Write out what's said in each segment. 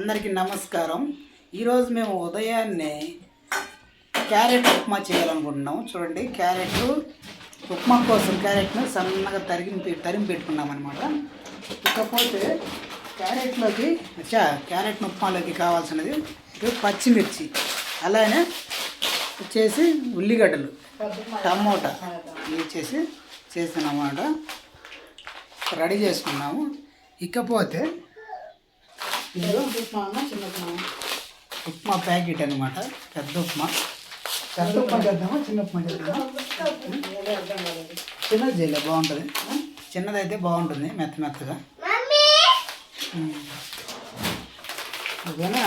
అందరికీ నమస్కారం. ఈరోజు మేము ఉదయాన్నే క్యారెట్ ఉప్మా చేయాలనుకుంటున్నాం చూడండి క్యారెట్ ఉప్మా కోసం క్యారెట్ను సన్నగా తరిగి తరిమి పెట్టుకున్నాం అనమాట ఇకపోతే క్యారెట్లోకి అచ్చా క్యారెట్ ఉప్మాలోకి కావాల్సినది పచ్చిమిర్చి అలానే వచ్చేసి ఉల్లిగడ్డలు టమోటా ఇవి వచ్చేసి అనమాట రెడీ చేసుకున్నాము. ఇకపోతే ఇందులో ఉప్మా అన్నా చిన్న ఉప్మా ఉప్మా ప్యాకెట్ అనమాట పెద్ద ఉప్మా. పెద్ద ఉప్మా చేద్దామా చిన్న ఉప్మా చేద్దామా? చిన్నది చేయలే బాగుంటుంది. చిన్నదైతే బాగుంటుంది మెత్త మెత్తగా. ఓకేనా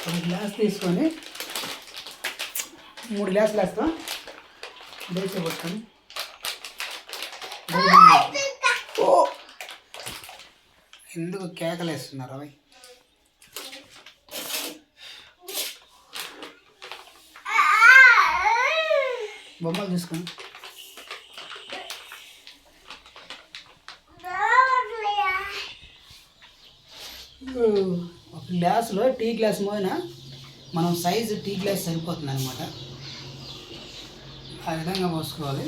ఒక గ్లాస్ తీసుకొని మూడు గ్లాసులు వేస్తాం దేశ పట్టుకొని ఓ ఎందుకు కేకలు వేస్తున్నారు అవి? బొమ్మలు చూసుకోండి ఒక గ్లాసులో టీ గ్లాస్ మోయిన మనం సైజు టీ గ్లాస్ సరిపోతుంది అనమాట ఆ విధంగా పోసుకోవాలి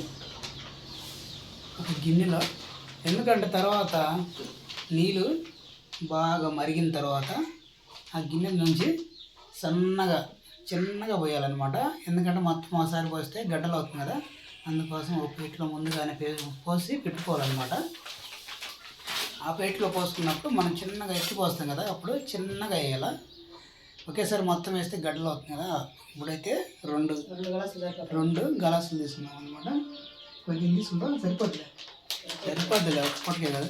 ఒక గిన్నెలో. ఎందుకంటే తర్వాత నీళ్ళు బాగా మరిగిన తర్వాత ఆ గిన్నె నుంచి సన్నగా చిన్నగా పోయాలన్నమాట. ఎందుకంటే మొత్తం ఒకసారి పోస్తే గడ్డలు అవుతుంది కదా. అందుకోసం ఒక ప్లేట్లో ముందుగానే పే- పోసి పెట్టుకోవాలన్నమాట. ఆ ప్లేట్లో పోసుకున్నప్పుడు మనం చిన్నగా ఎత్తి పోస్తాం కదా అప్పుడు చిన్నగా వేయాల. ఒకేసారి మొత్తం వేస్తే గడ్డలు అవుతుంది కదా. ఇప్పుడైతే రెండు రెండు గ్లాసులు సరిపోతాయి రెండు గలాసులు తీసుకున్నాం అనమాట కొంచెం తీసుకుంటాం సరిపోద్దిలే. సరిపోద్దిలే ఒక్కటికే కదా.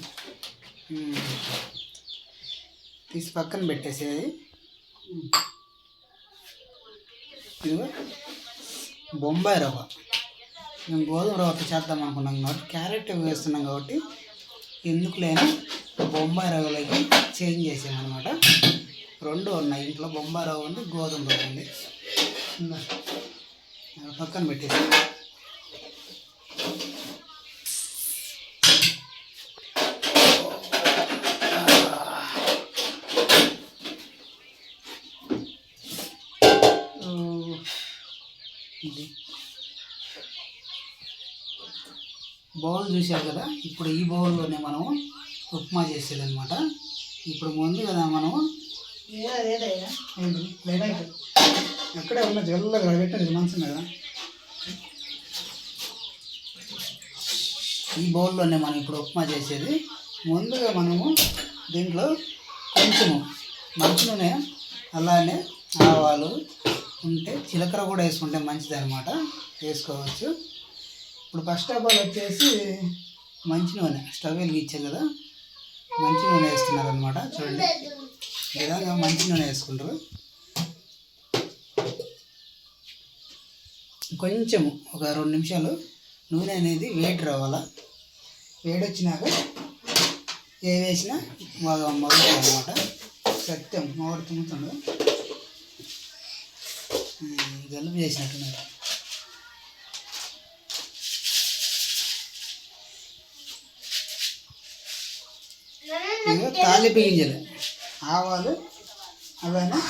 తీసి పక్కన పెట్టేసేది ఇదిగో. బొంబాయి రవ్వ. మేము గోధుమ రవ్వతో చేద్దాం అనుకున్నాం కాబట్టి క్యారెట్ వేస్తున్నాం కాబట్టి ఎందుకు లేని బొంబాయి రవ్వలోకి చేంజ్ చేసామన్నమాట. రెండు ఉన్నాయి. ఇంట్లో బొంబాయి రవ్వ ఉంది గోధుమ రవ్వ ఉంది. పక్కన పెట్టేసి ఇది. బౌల్ చూసారు కదా? ఇప్పుడు ఈ బౌల్లోనే మనము ఉప్మా చేసేది అనమాట ఇప్పుడు ముందు కదా అయిపోయి ఎక్కడే ఉన్న జల్లగా పెట్టేది మంచం కదా? ఈ బౌల్లోనే మనం ఇప్పుడు ఉప్మా చేసేది. ముందుగా మనము దీంట్లో కొంచెము మంచి నూనె అలానే ఆవాలు ఉంటే జీలకర్ర కూడా వేసుకుంటే మంచిది అనమాట వేసుకోవచ్చు. ఇప్పుడు ఫస్ట్ ఆఫ్ ఆల్ వచ్చేసి మంచి నూనె స్టవ్ వెలిగించాం కదా. మంచి నూనె వేస్తున్నారు అనమాట చూడండి. విధంగా మంచి నూనె వేసుకుంటారు. కొంచెము ఒక రెండు నిమిషాలు నూనె అనేది వేడి రావాలా. వేడి వచ్చినాక ఏ వేసినా బాగా మరుగుతుంది అనమాట సత్యం మామిడి తుమ్ముతుండు చేసినట్టున్నారు. తాలింపు గింజలు ఆవాలు అలానే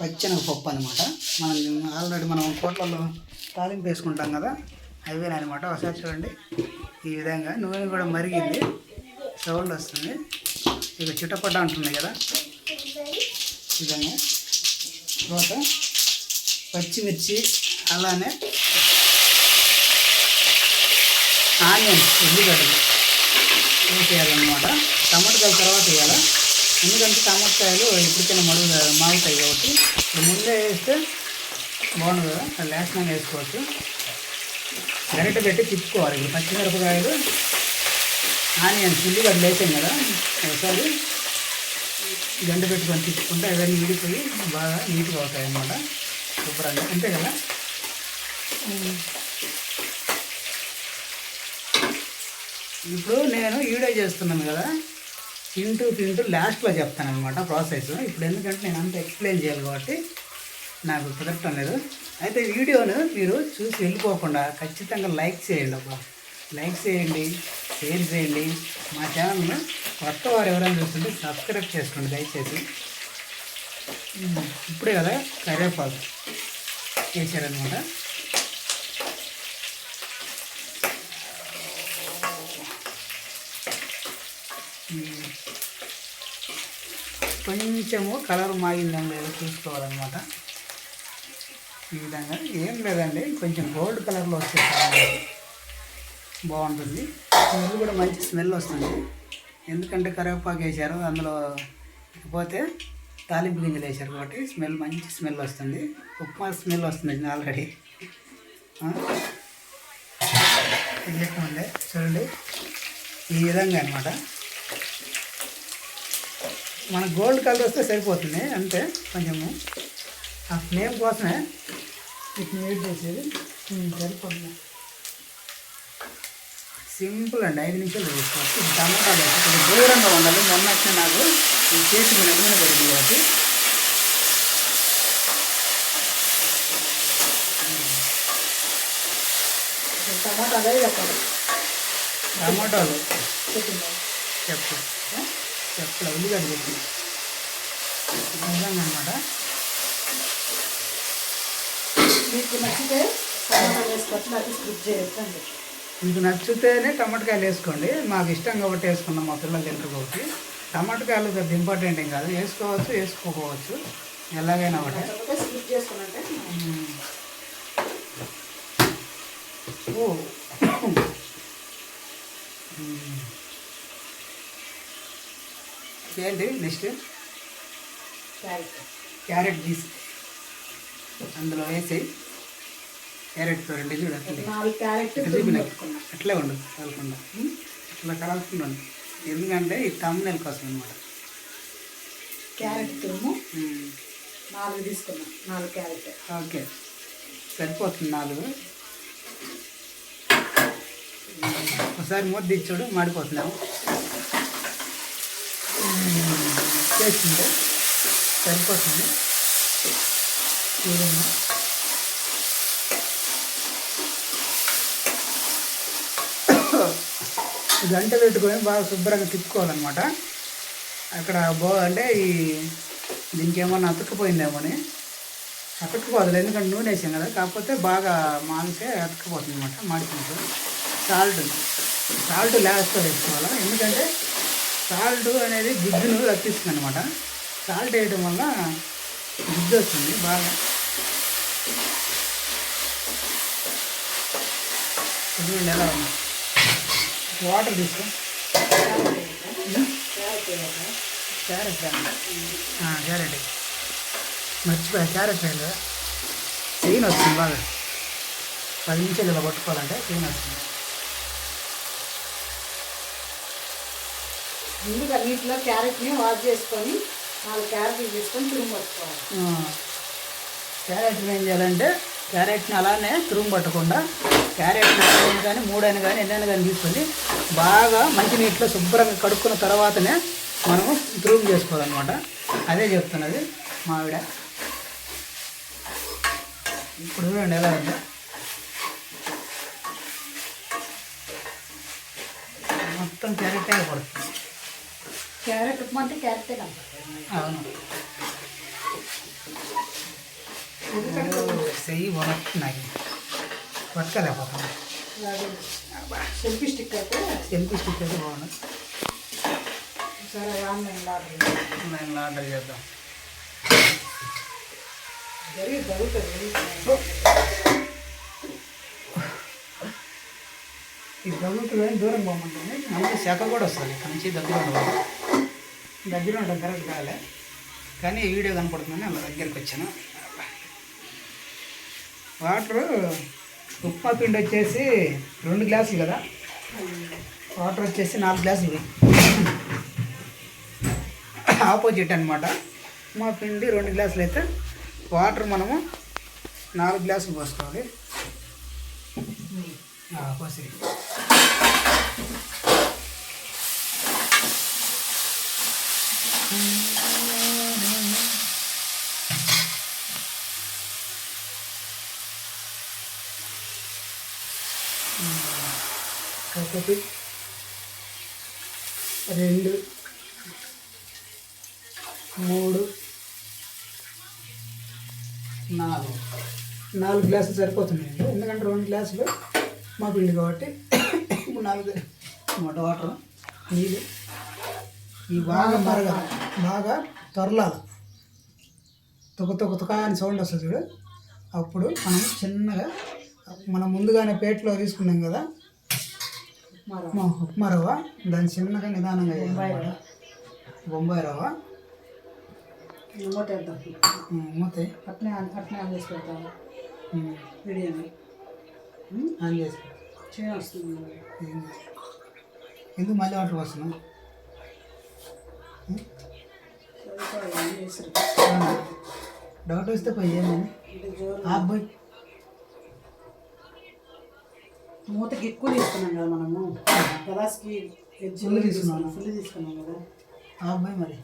పచ్చని పప్పు అనమాట మనం ఆల్రెడీ మనం కోట్లలో తాలింపు వేసుకుంటాం కదా అవేనమాట ఒకసారి చూడండి. ఈ విధంగా నూనె కూడా మరిగింది. సౌండ్ వస్తుంది. ఇక చిట్టపడ్డ అంటున్నాయి కదా. విధంగా తర్వాత పచ్చిమిర్చి అలానే ఆనియన్స్ ఉల్లిగడ్డలు వేసేయాలన్నమాట టమాటకాయలు తర్వాత వేయాలా? ఎందుకంటే టమాటకాయలు ఇప్పటికైనా మరుగు మాగుతాయి కాబట్టి ఇప్పుడు ముందే వేస్తే బాగుంది కదా? అది వేసుకోవచ్చు. గరిట పెట్టి తిప్పుకోవాలి. ఇప్పుడు పచ్చిమిరపకాయలు ఆనియన్స్ ఉల్లిగడ్డలు వేసాం కదా? ఒకసారి గంట పెట్టుకొని తిప్పుకుంటే అవన్నీ విడిపోయి బాగా నీట్గా అవుతాయి అన్నమాట శుభ్రంగా. అంతే కదా? ఇప్పుడు నేను వీడియో చేస్తున్నాను కదా. తింటూ తింటూ లాస్ట్లో చెప్తాను అనమాట ప్రాసెస్. ఇప్పుడు ఎందుకంటే నేను అంత ఎక్స్ప్లెయిన్ చేయాలి కాబట్టి నాకు కుదరటం లేదు. అయితే వీడియోను మీరు చూసి వెళ్ళిపోకుండా ఖచ్చితంగా లైక్ చేయండి అబ్బా. లైక్ చేయండి షేర్ చేయండి. మా ఛానల్ను కొత్త వారు ఎవరైనా చూస్తుంటే సబ్స్క్రైబ్ చేసుకోండి దయచేసి. ఇప్పుడే కదా కరివేపాకు వేసారనమాట. కొంచెము కలర్ మాగిందని లేదో చూసుకోవాలన్నమాట. ఈ విధంగా ఏం లేదండి కొంచెం గోల్డ్ కలర్లో వచ్చేసి బాగుంటుంది. స్మెల్ కూడా మంచి స్మెల్ వస్తుంది. ఎందుకంటే కరివేపాకు వేసారు అందులో పోతే తాలింపు గింజలు వేశారు కాబట్టి స్మెల్ మంచి స్మెల్ వస్తుంది. ఉప్మా స్మెల్ వస్తుంది ఆల్రెడీ. చూడండి. ఈ విధంగా అనమాట మన గోల్డ్ కలర్ వస్తే సరిపోతుంది అంతే కొంచెము. ఆ ఫ్లేమ్ కోసమే వీటిని వెయిట్ చేసేది సరిపోతుంది. సింపుల్ అండి ఐదు నిమిషాలు వేసుకోవచ్చు. టమాటాలు కొంచెం దూరంగా ఉండాలి మొన్న వచ్చిన నాకు ఈ చేతి మీద నూనె పడింది కాబట్టి చెప్పాలి. టమాటాలు? చెప్పు. చెప్పు ఉల్లిగడ్డ చెప్పు. అనమాట మీకు నచ్చితే వేసుకోవచ్చు మీకు నచ్చితేనే టమాటకాయలు వేసుకోండి. మాకు ఇష్టం కాబట్టి వేసుకున్నాం మా పిల్లలు తింటారు కాబట్టి. టమాటకాయలు పెద్ద ఇంపార్టెంట్ ఏం కాదు. వేసుకోవచ్చు వేసుకోకపోవచ్చు. ఎలాగైనా ఒకటే. ఓ. మ్మ్. ఏంటి నెక్స్ట్? క్యారెట్. క్యారెట్ తీసి అందులో వేసి క్యారెట్ రెండు చూడు అట్లే తురుము చూపిన? పెట్టుకున్నా. అట్లే ఉండదు ఎందుకంటే ఈ తమ్మునేల కోసం అనమాట క్యారెట్ తురుము. నాలుగు తీసుకున్నా. నాలుగు క్యారెట్. ఓకే. సరిపోతుంది నాలుగు. ఒకసారి మూత తెచ్చాడు మాడిపోతున్నాము చేసింది. సరిపోతుంది. గంట పెట్టుకొని బాగా శుభ్రంగా తిప్పుకోవాలన్నమాట. అక్కడ బో అంటే ఈ దీనికి ఏమన్నా అతుక్కుపోయిందేమో అని అతుక్కుపోదు ఎందుకంటే నూనె వేసాం కదా. కాకపోతే బాగా మాగితే అతుక్కుపోతుంది అనమాట మాడిపోతుంది సాల్ట్ సాల్ట్ లాస్ట్లో వేసుకోవాలి? ఎందుకంటే సాల్ట్ అనేది గుజ్జును రప్పిస్తుంది అనమాట సాల్ట్ వేయడం వల్ల గుజ్జు వస్తుంది బాగా. చూడండి ఎలా ఉంది. వాటర్ తీసుకో. క్యారెట్? క్యారెట్. క్యారెట్ మర్చిపోయా క్యారెట్ వేయాలి పెయిన్ వస్తుంది బాగా. పది నిమిషాలు ఇలా పట్టుకోవాలంటే పెయిన్ వస్తుంది. ముందుగా నీటిలో క్యారెట్ని వాష్ చేసుకొని నాలుగు క్యారెట్లు తీసుకొని తురుము పట్టుకోవాలి. ఆ, క్యారెట్ని ఏం చేయాలంటే క్యారెట్ని అలానే తురుము పట్టకుండా క్యారెట్ని అయినా కానీ మూడైనా కానీ ఎన్నైనా కానీ తీసుకొని బాగా మంచి నీటిలో శుభ్రంగా కడుక్కున్న తర్వాతనే మనము తురుము చేసుకోవాలన్నమాట. అదే చెప్తున్నది మా ఆవిడ. ఇప్పుడు చూడండి ఎలా ఉంది. మొత్తం క్యారెటే పడుతుంది క్యారెట్ ఉప్మా అంటే క్యారెటే అవును. చెయ్యి వస్తున్నాయి పట్టుకోలేకపోతున్నాను సెల్ఫీ స్టిక్ అయితే సెల్ఫీ స్టిక్ అయితే బాగుంది సరే ఆన్లైన్లో ఆర్డర్ చేయండి. ఆర్డర్ చేద్దాం. జరిగి జరుగుతుంది ఈ దగ్గరకు దూరం పోమంటుంది? మనకి శాఖ కూడా వస్తుంది. ఇక్కడ నుంచి దగ్గర ఉండదు. దగ్గర ఉండడం కరెక్ట్ కాలే. కానీ ఈ వీడియో కనపడుతుందని అలా దగ్గరికి వచ్చాను. వాటర్ ఉప్మా పిండి వచ్చేసి రెండు గ్లాసులు కదా? వాటర్ వచ్చేసి నాలుగు గ్లాసులు ఇవి. ఆపోజిట్ అనమాట ఉప్మా పిండి రెండు గ్లాసులు అయితే వాటర్ మనము నాలుగు గ్లాసులు పోసుకోవాలి. పోసి ఒకటి రెండు మూడు నాలుగు. నాలుగు గ్లాసులు సరిపోతున్నాయండి ఎందుకంటే రెండు గ్లాసులు మా పిండి కాబట్టి ఇప్పుడు నాలుగు మూట వాటర్ నీళ్ళు ఇవి బాగా మరగాలి. బాగా తొరలాలి. తొక తొక తుక అని సౌండ్ వస్తుంది చూడు. అప్పుడు మనం చిన్నగా మనం ముందుగానే పేటలో తీసుకున్నాం కదా మరో మా ఉప్మా రవ్వ దాన్ని చిన్నగా నిదానంగా. బొంబాయి రవ్వ. మూత అట్నే ఆన్- అట్నే ఆన్ చేసి పెడతాము ఉమ్, బిర్యానీ ఆన్ చేసి ఎందుకు మళ్ళీ వాటర్ వస్తున్నాం డౌట్ వస్తే పోయి ఏమని? అంటే మూతకి ఎక్కువ తీసుకున్నాం కదా మనము గలాస్కి Full తీసుకున్నాను. ఫుల్ తీసుకున్నాం కదా అబ్బాయి మరి.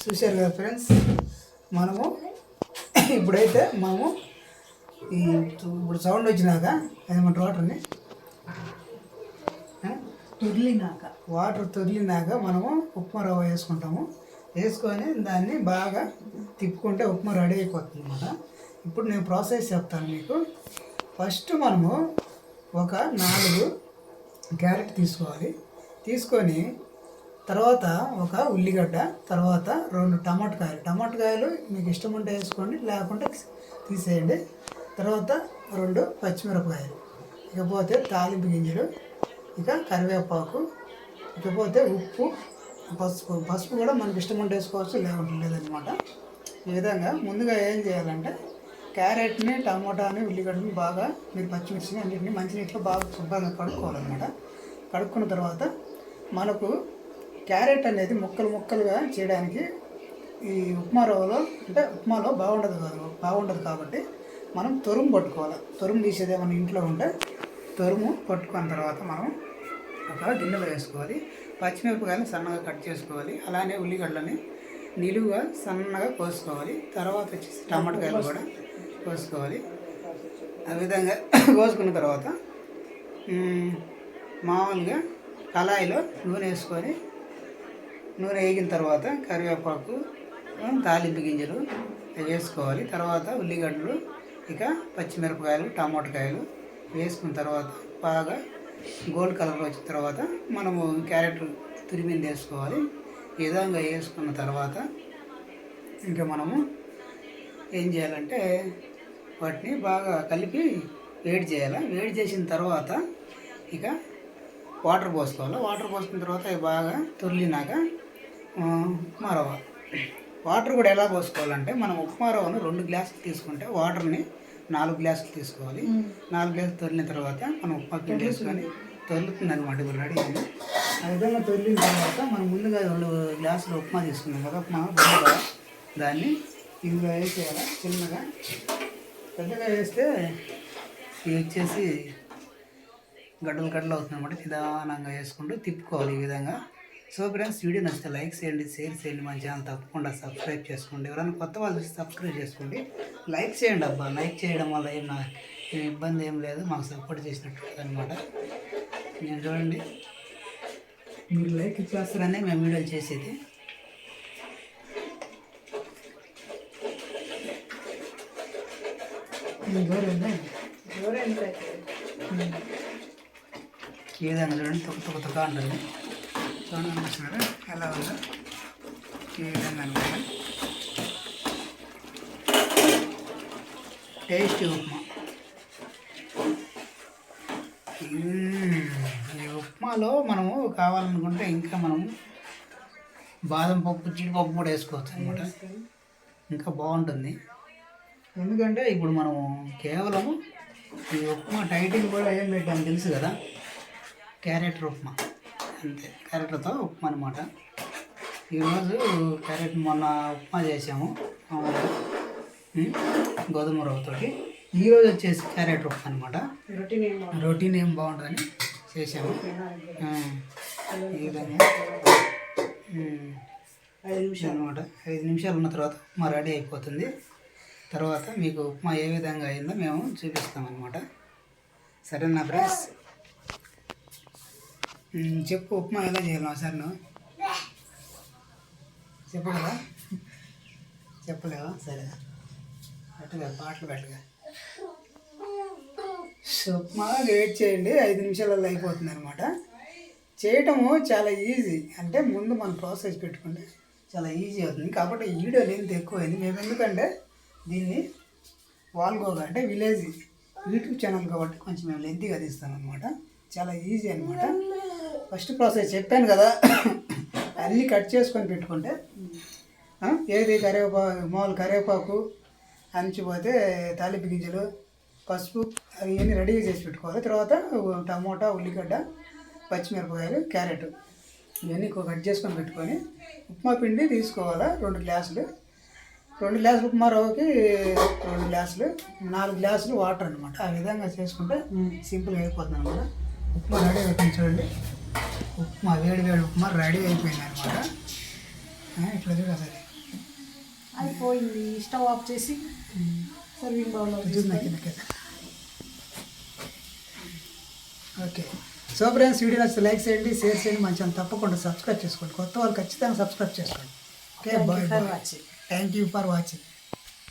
చూశారు కదా ఫ్రెండ్స్ మనము ఇప్పుడైతే మనము సౌండ్ వచ్చినాక ఏమంటారు వాటర్ని? తొరిలినాక వాటర్ తొరిలినాక మనము ఉప్మా రవ్వ వేసుకుంటాము. వేసుకొని దాన్ని బాగా తిప్పుకుంటే ఉప్మా రెడీ అయిపోతుంది అన్నమాట. ఇప్పుడు నేను ప్రాసెస్ చెప్తాను మీకు. ఫస్ట్ మనము ఒక నాలుగు క్యారెట్ తీసుకోవాలి. తీసుకొని తర్వాత ఒక ఉల్లిగడ్డ తర్వాత రెండు టమాటకాయలు. టమాటకాయలు మీకు ఇష్టం ఉంటే వేసుకోండి లేకుంటే తీసేయండి. తర్వాత రెండు పచ్చిమిరపకాయలు. ఇకపోతే తాలింపు గింజలు ఇక కరివేపాకు ఇకపోతే ఉప్పు పసుపు. పసుపు కూడా మనకి ఇష్టం ఉంటే వేసుకోవచ్చు లేకుంటే లేదనమాట ఈ విధంగా ముందుగా ఏం చేయాలంటే క్యారెట్ని టమాటాని ఉల్లిగడ్డని బాగా మీరు పచ్చిమిర్చిని అన్నింటిని మంచినీటిలో బాగా శుభ్రంగా కడుక్కోవాలన్నమాట. కడుక్కున్న తర్వాత మనకు క్యారెట్ అనేది ముక్కలు ముక్కలుగా చేయడానికి ఈ ఉప్మా రవ్వలో అంటే ఉప్మాలో బాగుండదు కాదు బాగుండదు కాబట్టి మనం తురుము పట్టుకోవాలి. తురుము తీసేది ఏమైనా ఇంట్లో ఉంటే తురుము పట్టుకున్న తర్వాత మనం ఒక గిన్నెలో వేసుకోవాలి. పచ్చిమిరపకాయలు సన్నగా కట్ చేసుకోవాలి. అలానే ఉల్లిగడ్డలని నిలువుగా సన్నగా కోసుకోవాలి. తర్వాత వచ్చేసి టమాటకాయలు కూడా కోసుకోవాలి. ఆ విధంగా కోసుకున్న తర్వాత మామూలుగా కళాయిలో నూనె వేసుకొని నూనె వేగిన తర్వాత కరివేపాకు తాలింపు గింజలు వేసుకోవాలి. తర్వాత ఉల్లిగడ్డలు ఇక పచ్చిమిరపకాయలు టమాటకాయలు వేసుకున్న తర్వాత బాగా గోల్డ్ కలర్ వచ్చిన తర్వాత మనము క్యారెట్ తురిమింది వేసుకోవాలి. ఈ విధంగా వేసుకున్న తర్వాత ఇంకా మనము ఏం చేయాలంటే వాటిని బాగా కలిపి వేడి చేయాలి. వేడి చేసిన తర్వాత ఇక వాటర్ పోసుకోవాలి. వాటర్ పోసుకున్న తర్వాత అవి బాగా తొలినాక ఉప్మా రవ్వ. వాటర్ కూడా ఎలా పోసుకోవాలంటే మనం ఉప్మా రవ్వను రెండు గ్లాసులు తీసుకుంటే వాటర్ని నాలుగు గ్లాసులు తీసుకోవాలి. నాలుగు గ్లాసులు తొలిన తర్వాత మనం ఉప్మా పిండి వేసుకొని తొలుతుంది అనమాట ఇప్పుడు రెడీ అయింది. ఆ విధంగా తొలిన తర్వాత మనం ముందుగా రెండు గ్లాసులు ఉప్మా తీసుకున్నాం కదా ఉప్మా దాన్ని ఇందులో వేసేయాలి? చిన్నగా. పెద్దగా వేస్తే ఇది వచ్చేసి గడ్డలు గడ్డలు అవుతుంది అనమాట నిదానంగా వేసుకుంటూ తిప్పుకోవాలి ఈ విధంగా. సో ఫ్రెండ్స్ వీడియో నచ్చితే లైక్ చేయండి షేర్ చేయండి మా ఛానల్ తప్పకుండా సబ్స్క్రైబ్ చేసుకోండి. ఎవరైనా కొత్త వాళ్ళు చూసి సబ్స్క్రైబ్ చేసుకోండి. లైక్ చేయండి అబ్బా లైక్ చేయడం వల్ల ఏం నా ఏం ఇబ్బంది ఏం లేదు మాకు సపోర్ట్ చేసినట్టు అనమాట నేను చూడండి. మీరు లైక్ ఇచ్చేస్తారనే మేము వీడియోలు చేసేది. విధంగా చూడండి తొక్క తొక్క తొక్క ఉంటుంది చూడండి అనిపిస్తున్నారా ఎలా ఉందో. ఈ విధంగా అనమాట టేస్టీ ఉప్మా. ఈ ఉప్మాలో మనము కావాలనుకుంటే ఇంకా మనము బాదం పప్పు జీడిపప్పు కూడా వేసుకోవచ్చు అనమాట ఇంకా బాగుంటుంది. ఎందుకంటే ఇప్పుడు మనము కేవలము ఈ ఉప్మా టైటిల్ కూడా ఏం పెట్టాము తెలుసు కదా? క్యారెట్ ఉప్మా. అంతే క్యారెట్లతో ఉప్మా అనమాట ఈరోజు క్యారెట్ మొన్న ఉప్మా చేసాము. మామూలుగా గోధుమ రవ్వతోటి. ఈరోజు వచ్చేసి క్యారెట్ ఉప్మా అనమాట రొటీన్ ఏం బాగుంటుందని చేసాము. ఈ విధంగా. ఐదు నిమిషాలు. అనమాట ఐదు నిమిషాలు ఉన్న తర్వాత ఉప్మా రెడీ అయిపోతుంది. తర్వాత మీకు ఉప్మా ఏ విధంగా అయిందో మేము చూపిస్తాం అనమాట సరేనా ఫ్రెండ్స్? చెప్పు ఉప్మా ఎలా చేయాలి సార్ నువ్వు చెప్పు కదా చెప్పలేవా? సరే పెట్టగా పాటలు పెట్టగా. ఉప్మా వెయిట్ చేయండి ఐదు నిమిషాలలో అయిపోతుంది అనమాట చేయటము చాలా ఈజీ అంటే ముందు మనం ప్రాసెస్ పెట్టుకుంటే చాలా ఈజీ అవుతుంది. కాబట్టి ఈ వీడియో లెంత్ ఎక్కువైంది. మేము ఎందుకంటే దీన్ని వాల్గోగా అంటే విలేజ్ యూట్యూబ్ ఛానల్ కాబట్టి కొంచెం మేము లెంతీగా తీస్తాం అనమాట చాలా ఈజీ అనమాట ఫస్ట్ ప్రాసెస్ చెప్పాను కదా అన్నీ కట్ చేసుకొని పెట్టుకుంటే ఏది కరివేపాకు మామూలు కరివేపాకు అంచిపోతే తాలింపు గింజలు పసుపు అవన్నీ రెడీగా చేసి పెట్టుకోవాలి. తర్వాత టమోటా ఉల్లిగడ్డ పచ్చిమిరపకాయలు క్యారెట్ ఇవన్నీ కట్ చేసుకొని పెట్టుకొని ఉప్మా పిండి తీసుకోవాలా రెండు గ్లాసులు. రెండు గ్లాసులు ఉప్మా రవ్వకి రెండు గ్లాసులు నాలుగు గ్లాసులు వాటర్ అనమాట ఆ విధంగా చేసుకుంటే సింపుల్గా అయిపోతుంది అనమాట ఉప్మా రెడీ అయిపోయింది చూడండి. ఉప్మా వేడి వేడి ఉప్మా రెడీ అయిపోయింది అనమాట ఇట్లా చూడ సరే అయిపోయింది స్టవ్ ఆఫ్ చేసి సర్వింగ్ బౌల్లో ఓకే. సో ఫ్రెండ్స్ వీడియో నచ్చితే లైక్ చేయండి షేర్ చేయండి మంచిగా తప్పకుండా సబ్స్క్రైబ్ చేసుకోండి. కొత్త వాళ్ళు ఖచ్చితంగా సబ్స్క్రైబ్ చేసుకోండి. Okay bye for bye. Watching thank you for watching